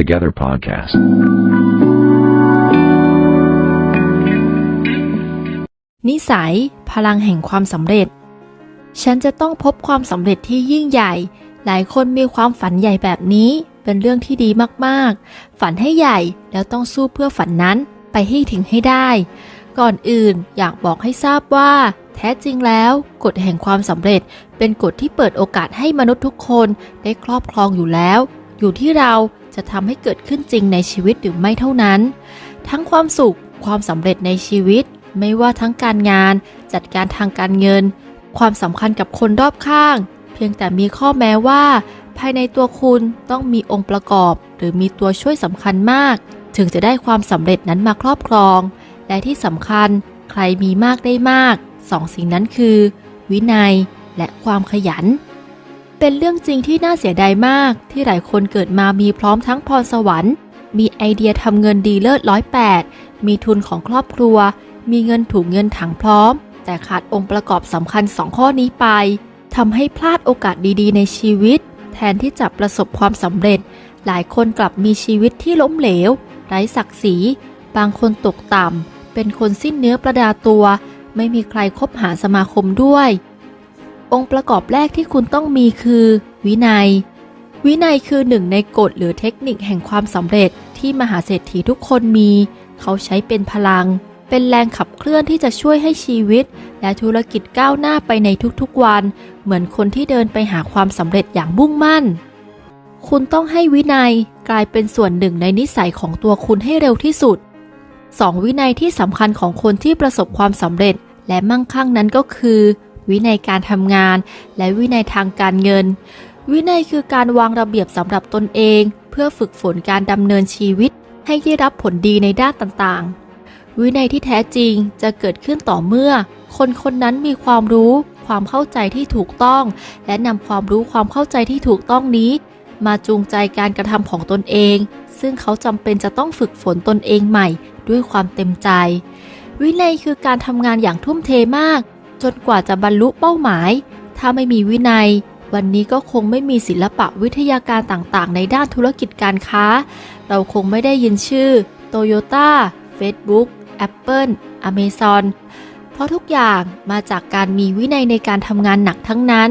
Together Podcast. นิสัย พลังแห่งความสำเร็จ ฉันจะต้องพบความสำเร็จที่ยิ่งใหญ่ หลายคนมีความฝันใหญ่แบบนี้ เป็นเรื่องที่ดีมากๆ ฝันให้ใหญ่แล้วต้องสู้เพื่อฝันนั้นไปให้ถึงให้ได้ ก่อนอื่นอยากบอกให้ทราบว่า แท้จริงแล้วกฎแห่งความสำเร็จ เป็นกฎที่เปิดโอกาสให้มนุษย์ทุกคนได้ครอบครองอยู่แล้ว อยู่ที่เรา จะทำให้เกิดขึ้นจริงในชีวิตหรือไม่เท่านั้น ทั้งความสุขความสำเร็จในชีวิต ไม่ว่าทั้งการงาน จัดการทางการเงิน ความสำคัญกับคนรอบข้าง เพียงแต่มีข้อแม้ว่า ภายในตัวคุณต้องมีองค์ประกอบ หรือมีตัวช่วยสำคัญมาก ถึงจะได้ความสำเร็จนั้นมาครอบครอง และที่สำคัญ ใครมีมากได้มากสองสิ่งนั้นคือ วินัยและความขยัน เป็นเรื่องจริงที่น่าเสียดายมาก ที่หลายคนเกิดมามีพร้อมทั้งพรสวรรค์ มีไอเดียทำเงินดีเลิศร้อยแปดมีทุนของครอบครัว มีเงินถูกเงินถังพร้อม แต่ขาดองค์ประกอบสำคัญสองข้อนี้ไปทำให้พลาดโอกาสดีๆ ในชีวิต แทนที่จะประสบความสำเร็จ หลายคนกลับมีชีวิตที่ล้มเหลว ไร้ศักดิ์ศรี บางคนตกต่ำเป็นคนสิ้นเนื้อประดาตัว ไม่มีใครคบหาสมาคมด้วย องค์ประกอบแรกที่คุณต้องมีคือ วินัย วินัยคือหนึ่งในกฎหรือเทคนิคแห่งความสำเร็จที่มหาเศรษฐีทุกคนมี เขาใช้เป็นพลัง เป็นแรงขับเคลื่อนที่จะช่วยให้ชีวิต และธุรกิจก้าวหน้าไปในทุกๆวัน เหมือนคนที่เดินไปหาความสำเร็จอย่างมุ่งมั่น คุณต้องให้วินัยกลายเป็นส่วนหนึ่งในนิสัยของตัวคุณให้เร็วที่สุดสองวินัยที่สำคัญของคนที่ประสบความสำเร็จและมั่งคั่งนั้นก็คือ วินัยการทำงาน และวินัยทางการเงิน วินัยคือการวางระเบียบสำหรับตนเอง เพื่อฝึกฝนการดำเนินชีวิต ให้ได้รับผลดีในด้านต่างๆ วินัยที่แท้จริงจะเกิดขึ้นต่อเมื่อ คนคนนั้นมีความรู้ ความเข้าใจที่ถูกต้อง และนำความรู้ความเข้าใจที่ถูกต้องนี้ มาจูงใจการกระทำของตนเอง ซึ่งเขาจำเป็นจะต้องฝึกฝนตนเองใหม่ ด้วยความเต็มใจวินัยคือการทำงานอย่างทุ่มเทมาก จนกว่าจะบรรลุเป้าหมาย ถ้าไม่มีวินัย วันนี้ก็คงไม่มีศิลปะวิทยาการต่างๆ ในด้านธุรกิจการค้า เราคงไม่ได้ยินชื่อ Toyota Facebook Apple Amazon เพราะทุกอย่างมาจากการมีวินัยในการทำงานหนักทั้งนั้น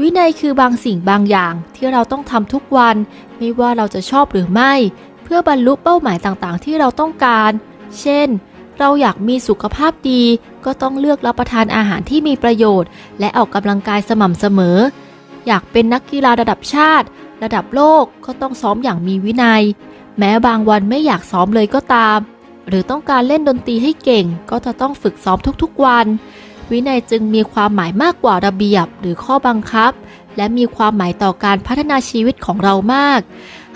วินัยคือบางสิ่งบางอย่างที่เราต้องทำทุกวัน ไม่ว่าเราจะชอบหรือไม่ เพื่อบรรลุเป้าหมายต่างๆ ที่เราต้องการ เช่น เราอยากมีสุขภาพดี ก็ต้องเลือกรับประทานอาหารที่มีประโยชน์ และออกกำลังกายสม่ำเสมอ อยากเป็นนักกีฬาระดับชาติ ระดับโลกก็ต้องซ้อมอย่างมีวินัย แม้บางวันไม่อยากซ้อมเลยก็ตาม หรือต้องการเล่นดนตรีให้เก่ง ก็จะต้องฝึกซ้อมทุกๆวัน วินัยจึงมีความหมายมากกว่าระเบียบหรือข้อบังคับ และมีความหมายต่อการพัฒนาชีวิตของเรามาก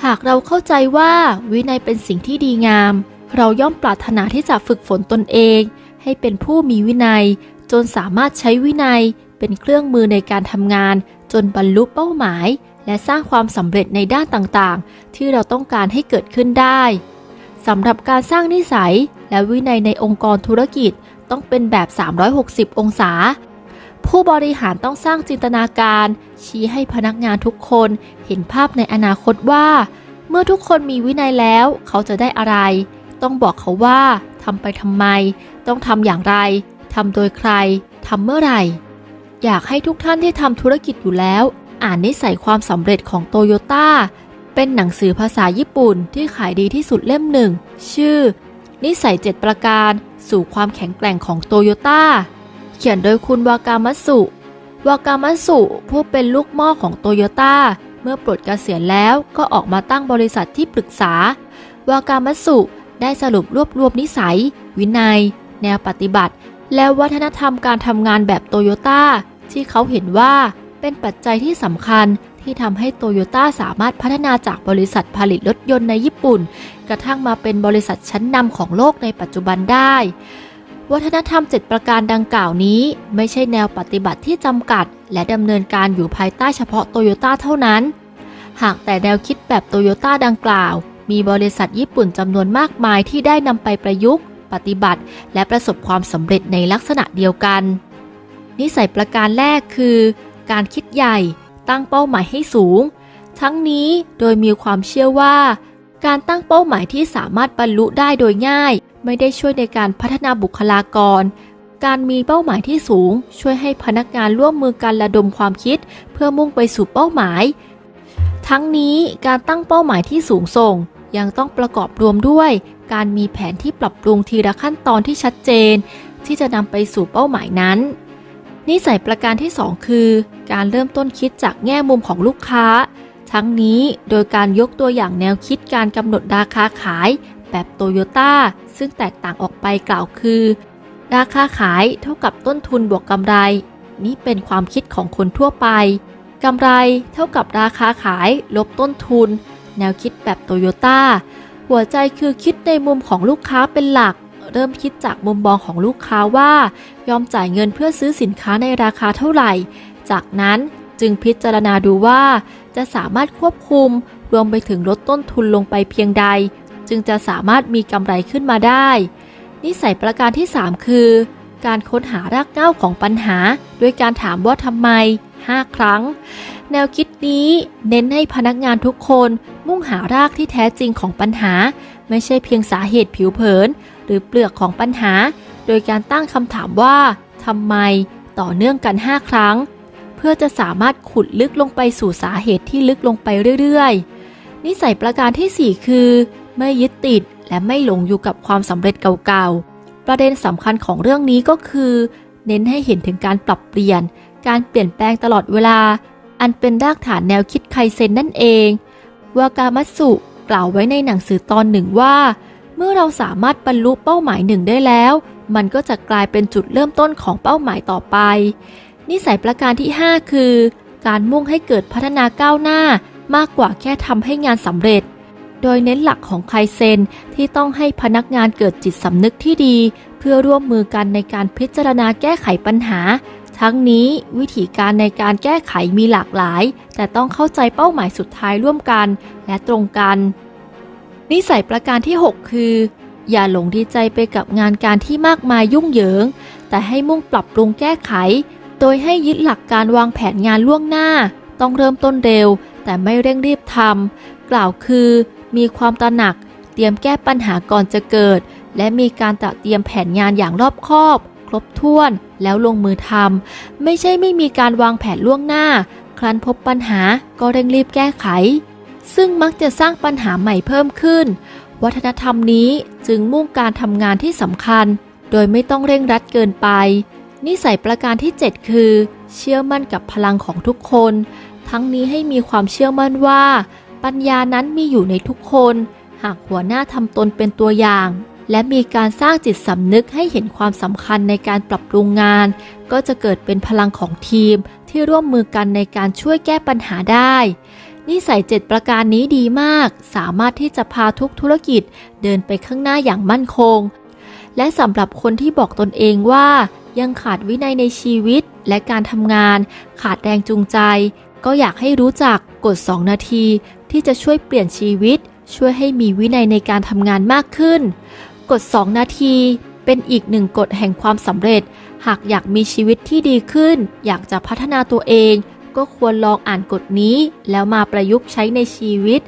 หากเราเข้าใจว่าวินัยเป็นสิ่งที่ดีงาม เราย่อมปรารถนาที่จะฝึกฝนตนเอง ให้เป็นผู้มีวินัย จนสามารถใช้วินัยเป็นเครื่องมือในการทำงาน จนบรรลุเป้าหมาย และสร้างความสำเร็จในด้านต่างๆ ที่เราต้องการให้เกิดขึ้นได้สำหรับการสร้างนิสัย และวินัยในองค์กรธุรกิจต้องเป็นแบบ 360 องศา ผู้บริหารต้องสร้างจินตนาการ ชี้ให้พนักงานทุกคนเห็นภาพในอนาคตว่า เมื่อทุกคนมีวินัยแล้ว เขาจะได้อะไร ต้องบอกเขาว่าทำไปทำไม ต้องทำอย่างไรทำโดยใครทำเมื่อไหร่ อยากให้ทุกท่านที่ทำธุรกิจอยู่แล้ว อ่านนิสัยความสำเร็จของโตโยต้าเป็นหนังสือภาษาญี่ปุ่นที่ขายดีที่สุดเล่มหนึ่ง ชื่อ นิสัย 7 ประการสู่ความแข็งแกร่งของโตโยต้าเขียนโดยคุณวากามัสุวากามัสุผู้เป็นลูกม้อของโตโยต้าเมื่อปลดเกษียณแล้วก็ออกมาตั้งบริษัทที่ปรึกษาวากามัสุ ได้สรุปรวบรวมนิสัย วินัย แนวปฏิบัติ และวัฒนธรรมการทำงานแบบโตโยต้าที่เขาเห็นว่าเป็นปัจจัยที่สำคัญที่ทำให้โตโยต้าสามารถพัฒนาจากบริษัทผลิตรถยนต์ในญี่ปุ่น กระทั่งมาเป็นบริษัทชั้นนำของโลกในปัจจุบันได้ วัฒนธรรม 7 ประการดังกล่าวนี้ ไม่ใช่แนวปฏิบัติที่จำกัด และดำเนินการอยู่ภายใต้เฉพาะโตโยต้าเท่านั้น หากแต่แนวคิดแบบโตโยต้าดังกล่าว มีบริษัทญี่ปุ่นจำนวนมากมายที่ได้นำไปประยุกต์ ปฏิบัติ และประสบความสำเร็จในลักษณะเดียวกัน นิสัยประการแรกคือ การคิดใหญ่ตั้งเป้าหมายให้สูง ทั้งนี้โดยมีความเชื่อว่า การตั้งเป้าหมายที่สามารถบรรลุได้โดยง่าย ไม่ได้ช่วยในการพัฒนาบุคลากร การมีเป้าหมายที่สูง ช่วยให้พนักงานร่วมมือกันระดมความคิด เพื่อมุ่งไปสู่เป้าหมาย ทั้งนี้การตั้งเป้าหมายที่สูงส่ง ยังต้องประกอบรวมด้วย การมีแผนที่ปรับปรุงทีละขั้นตอนที่ชัดเจน ที่จะนำไปสู่เป้าหมายนั้น นิสัยประการที่ 2 คือ การเริ่มต้นคิดจากแง่มุมของลูกค้า ทั้งนี้โดยการยกตัวอย่างแนวคิดการกำหนดราคาขาย แบบโตโยต้าซึ่งแตกต่างออกไปกล่าวคือ ราคาขายเท่ากับต้นทุนบวกกำไร นี่เป็นความคิดของคนทั่วไปกำไรเท่ากับราคาขายลบต้นทุน แนวคิดแบบโตโยต้าหัวใจคือคิดในมุมของลูกค้าเป็นหลัก เริ่มคิดจากมุมมองของลูกค้าว่า ยอมจ่ายเงินเพื่อซื้อสินค้าในราคาเท่าไหร่ จากนั้นจึงพิจารณาดูว่า จะสามารถควบคุม รวมไปถึงลดต้นทุนลงไปเพียงใด จึงจะสามารถมีกำไรขึ้นมาได้ นิสัยประการที่ 3 คือ การค้นหารากเหง้าของปัญหา ด้วยการถามว่าทำไม 5 ครั้ง แนวคิดนี้เน้นให้พนักงานทุกคนมุ่งหารากที่แท้จริงของปัญหา ไม่ใช่เพียงสาเหตุผิวเผิน หรือเปลือกของปัญหา โดยการตั้งคำถามว่าทำไมต่อเนื่องกัน 5 ครั้ง เพื่อจะสามารถขุดลึกลงไปสู่สาเหตุที่ลึกลงไปเรื่อยๆ นิสัยประการทีสี่4 คือ ไม่ยึดติดและไม่หลงอยู่กับความสำเร็จเก่าๆ ประเด็นสำคัญของเรื่องนี้ก็คือ เน้นให้เห็นถึงการปรับเปลี่ยน การเปลี่ยนแปลงตลอดเวลา อันเป็นรากฐานแนวคิดไคเซนนั่นเอง วากามัตสุกล่าวไว้ในหนังสือตอนหนึ่งว่า เมื่อเราสามารถบรรลุเป้าหมายหนึ่งได้แล้ว มันก็จะกลายเป็นจุดเริ่มต้นของเป้าหมายต่อไป นิสัยประการที่ 5 คือ การมุ่งให้เกิดพัฒนาก้าวหน้ามากกว่าแค่ทำให้งานสำเร็จ โดยเน้นหลักของไคเซนที่ต้องให้พนักงานเกิดจิตสำนึกที่ดี เพื่อร่วมมือกันในการพิจารณาแก้ไขปัญหา ทั้งนี้วิธีการในการแก้ไขมีหลากหลาย แต่ต้องเข้าใจเป้าหมายสุดท้ายร่วมกันและตรงกัน นิสัยประการที่ 6 คือ อย่าหลงดีใจไปกับงานการที่มากมายยุ่งเหยิง แต่ให้มุ่งปรับปรุงแก้ไข โดยให้ยึดหลักการวางแผนงานล่วงหน้า ต้องเริ่มต้นเร็ว แต่ไม่เร่งรีบทำกล่าวคือ มีความตระหนัก เตรียมแก้ปัญหาก่อนจะเกิด และมีการตระเตรียมแผนงานอย่างรอบคอบ ครบถ้วนแล้วลงมือทำไม่ใช่ไม่มีการวางแผนล่วงหน้า ครั้นพบปัญหาก็เร่งรีบแก้ไข ซึ่งมักจะสร้างปัญหาใหม่เพิ่มขึ้น วัฒนธรรมนี้จึงมุ่งการทำงานที่สำคัญ โดยไม่ต้องเร่งรัดเกินไป นิสัยประการที่ 7 คือ เชื่อมั่นกับพลังของทุกคน ทั้งนี้ให้มีความเชื่อมั่นว่า ปัญญานั้นมีอยู่ในทุกคน หากหัวหน้าทำตนเป็นตัวอย่าง และมีการสร้างจิตสำนึกให้เห็นความสำคัญในการปรับปรุงงาน ก็จะเกิดเป็นพลังของทีมที่ร่วมมือกันในการช่วยแก้ปัญหาได้นิสัยเจ็ดประการนี้ดีมาก สามารถที่จะพาทุกธุรกิจเดินไปข้างหน้าอย่างมั่นคง และสำหรับคนที่บอกตนเองว่า ยังขาดวินัยในชีวิตและการทำงาน ขาดแรงจูงใจ ก็อยากให้รู้จักกฎ 2 นาที ที่จะช่วยเปลี่ยนชีวิต ช่วยให้มีวินัยในการทำงานมากขึ้น กฎ 2 นาที เป็นอีกหนึ่งกฎแห่งความสำเร็จ หากอยากมีชีวิตที่ดีขึ้น อยากจะพัฒนาตัวเอง ก็ควรลองอ่านกฎนี้ แล้วมาประยุกต์ใช้ในชีวิต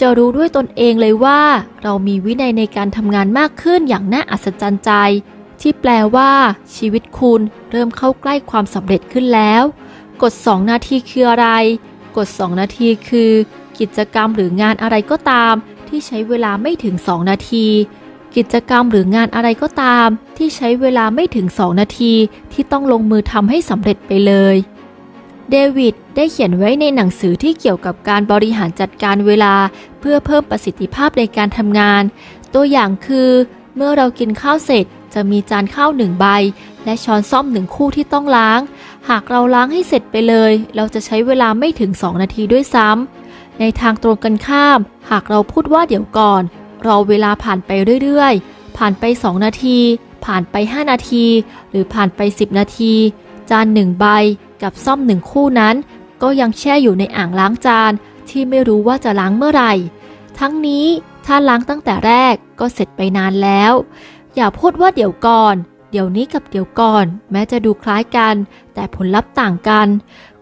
จะรู้ด้วยตนเองเลยว่า เรามีวินัยในการทำงานมากขึ้นอย่างน่าอัศจรรย์ใจ ที่แปลว่า ชีวิตคุณเริ่มเข้าใกล้ความสำเร็จขึ้นแล้ว กฎ 2 นาทีคืออะไร กฎ 2 นาทีคือ กิจกรรมหรืองานอะไรก็ตาม ที่ใช้เวลาไม่ถึง 2 นาที กิจกรรมหรืองานอะไรก็ตาม ที่ใช้เวลาไม่ถึง 2 นาทีที่ต้องลงมือทำให้สำเร็จไปเลย เดวิดได้เขียนไว้ในหนังสือที่เกี่ยวกับการบริหารจัดการเวลา เพื่อเพิ่มประสิทธิภาพในการทำงาน ตัวอย่างคือ เมื่อเรากินข้าวเสร็จจะมีจานข้าวหนึ่งใบ และช้อนซ่อมหนึ่งคู่ที่ต้องล้าง หากเราล้างให้เสร็จไปเลย เราจะใช้เวลาไม่ถึง 2 นาทีด้วยซ้ำในทางตรงกันข้าม หากเราพูดว่าเดี๋ยวก่อน รอเวลาผ่านไปเรื่อยๆ ผ่านไป 2 นาที ผ่านไป 5 นาที หรือผ่านไป 10 นาที จานหนึ่งใบกับซ่อมหนึ่งคู่นั้น ก็ยังแช่อยู่ในอ่างล้างจานที่ไม่รู้ว่าจะล้างเมื่อไหร่ ทั้งนี้ถ้าล้างตั้งแต่แรกก็เสร็จไปนานแล้ว อย่าพูดว่าเดี๋ยวก่อน เดี๋ยวนี้กับเดี๋ยวก่อน แม้จะดูคล้ายกัน แต่ผลลัพธ์ต่างกัน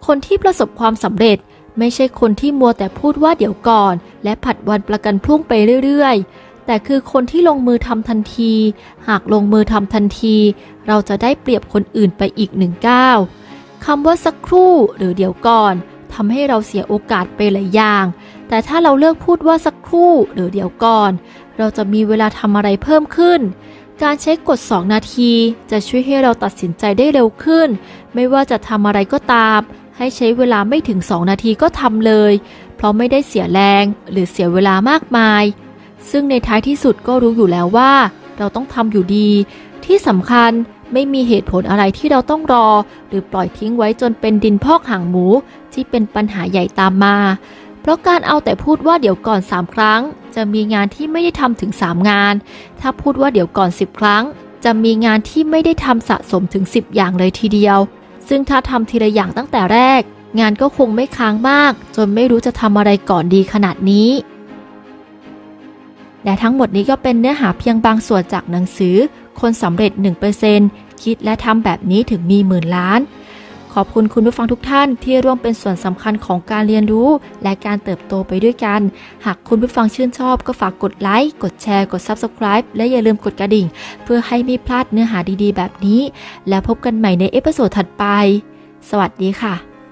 คนที่ประสบความสำเร็จ ไม่ใช่คนที่มัวแต่พูดว่าเดี๋ยวก่อน และผัดวันประกันพรุ่งไปเรื่อยๆ แต่คือคนที่ลงมือทำทันที หากลงมือทำทันที เราจะได้เปรียบคนอื่นไปอีกหนึ่งก้าวคำว่าสักครู่หรือเดี๋ยวก่อนทำให้เราเสียโอกาสไปหลายอย่าง แต่ถ้าเราเลือกพูดว่าสักครู่หรือเดี๋ยวก่อน เราจะมีเวลาทำอะไรเพิ่มขึ้น การใช้กฎ 2 นาที จะช่วยให้เราตัดสินใจได้เร็วขึ้น ไม่ว่าจะทำอะไรก็ตาม ให้ใช้เวลาไม่ถึง 2 นาทีก็ทำเลย เพราะไม่ได้เสียแรงหรือเสียเวลามากมาย ซึ่งในท้ายที่สุดก็รู้อยู่แล้วว่า เราต้องทำอยู่ดี ที่สำคัญไม่มีเหตุผลอะไรที่เราต้องรอ หรือปล่อยทิ้งไว้จนเป็นดินพอกหางหมู ที่เป็นปัญหาใหญ่ตามมา เพราะการเอาแต่พูดว่าเดี๋ยวก่อน 3 ครั้ง จะมีงานที่ไม่ได้ทำถึง 3 งาน ถ้าพูดว่าเดี๋ยวก่อน 10 ครั้ง จะมีงานที่ไม่ได้ทำสะสมถึง 10 อย่างเลยทีเดียว ซึ่งถ้าทำทีละอย่างตั้งแต่แรก งานก็คงไม่ค้างมาก จนไม่รู้จะทำอะไรก่อนดีขนาดนี้ และทั้งหมดนี้ก็เป็นเนื้อหาเพียงบางส่วนจากหนังสือ คนสำเร็จ 1%คิดและทำแบบนี้ถึงมีหมื่นล้าน ขอบคุณคุณผู้ฟังทุกท่านที่ร่วมเป็นส่วนสำคัญของการเรียนรู้ และการเติบโตไปด้วยกัน หากคุณผู้ฟังชื่นชอบก็ฝากกดไลค์ กดแชร์ กด Subscribe และอย่าลืมกดกระดิ่ง เพื่อให้ไม่พลาดเนื้อหาดีๆ แบบนี้ แล้วพบกันใหม่ในเอพิโซดถัดไป สวัสดีค่ะ